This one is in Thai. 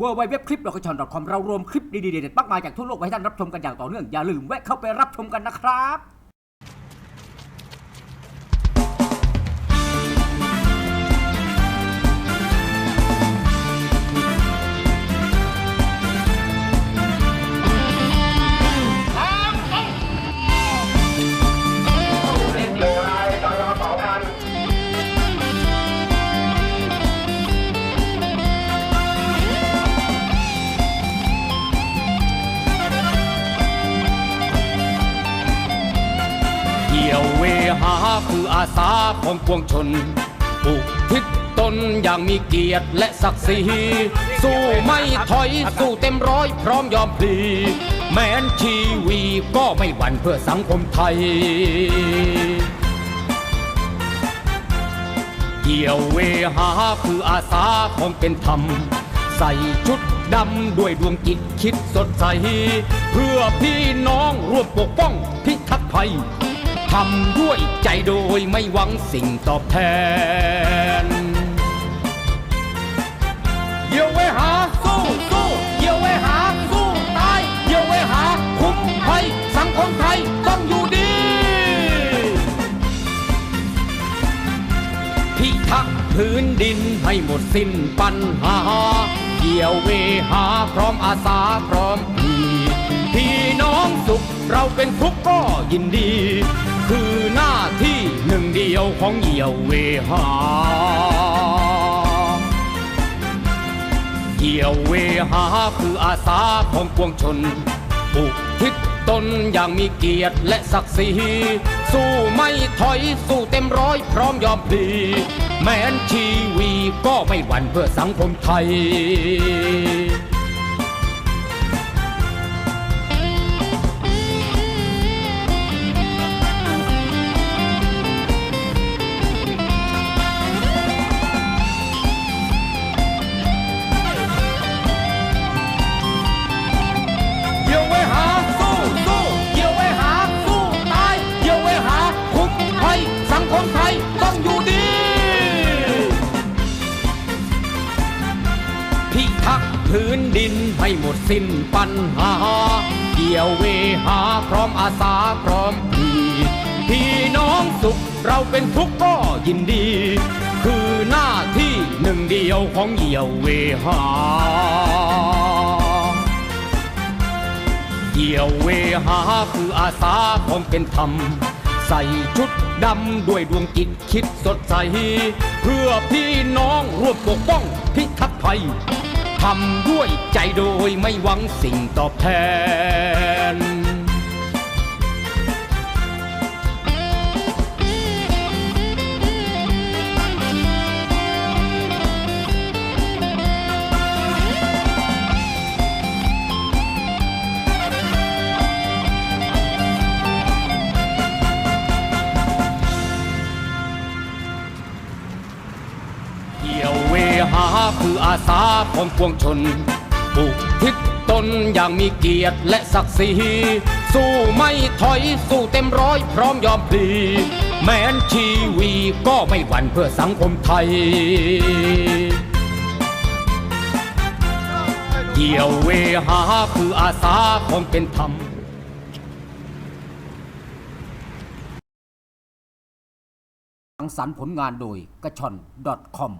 w w w c l i p l o c a t i o n c o m เรารวมคลิปดีๆเด็ดๆมากมายจากทั่วโลกไว้ให้ท่านรับชมกันอย่างต่อเนื่อง อย่าลืมแวะเข้าไปรับชมกันนะครับ เกี่ยวเวหาคืออาสาของปวงชนปลุกทิศตนอย่างมีเกียรติและศักดิ์ศรีสู้ไม่ถอยสู้เต็มร้อยพร้อมยอมพลีแม้นชีวีก็ไม่หวั่นเพื่อสังคมไทยเกี่ยวเวหาคืออาสาของเป็นธรรม ใส่ชุดดำด้วยดวงจิตคิดสดใส เพื่อพี่น้องร่วมปกป้องพิทักษ์ภัย ทำด้วยใจโดยไม่หวังสิ่งตอบแทน เยี่ยวเวหาสู้สู้เยี่ยวเวหาสู้ตายเยี่ยวเวหาคุ้มภัยสังคมไทยต้องอยู่ดีพิทักษ์พื้นดินให้หมดสิ้นปัญหาเกี่ยวเวหาพร้อมอาสาพร้อมพีพี่น้องสุขเราเป็นทุกข์ก็ยินดี เดียวของเหี่ยวเวหาเกี่ยวเวหาคืออาสาของปวงชนปลุกทิศตนอย่างมีเกียรติและศักดิ์ศรีสู้ไม่ถอยสู้เต็มร้อยพร้อมยอมพลีแม้นชีวีก็ไม่หวั่นเพื่อสังคมไทย พักพื้นดินให้หมดสิ้นปัญหาเกี่ยวเวหาพร้อมอาสาพร้อมพีพี่น้องสุขเราเป็นทุกข์ก็ยินดี คือหน้าที่หนึ่งเดียวของเหี่ยวเวหาเกี่ยวเวหาคืออาสาของเป็นธรรม ใส่ชุดดำด้วยดวงจิตคิดสดใส เพื่อพี่น้องร่วมปกป้องพิทักษ์ภัย ทำด้วยใจโดยไม่หวังสิ่งตอบแทนาคืออาสาของปวงชนปลุกทิศตนอย่างมีเกียรติและศักดิ์ศรีสู้ไม่ถอยสู้เต็มร้อยพร้อมยอมพลีแม้นชีวีก็ไม่หวั่นเพื่อสังคมไทย เกี่ยวเวหาคืออาสาของเป็นธรรมสังสรรค์ผลงานโดยกระชอน .com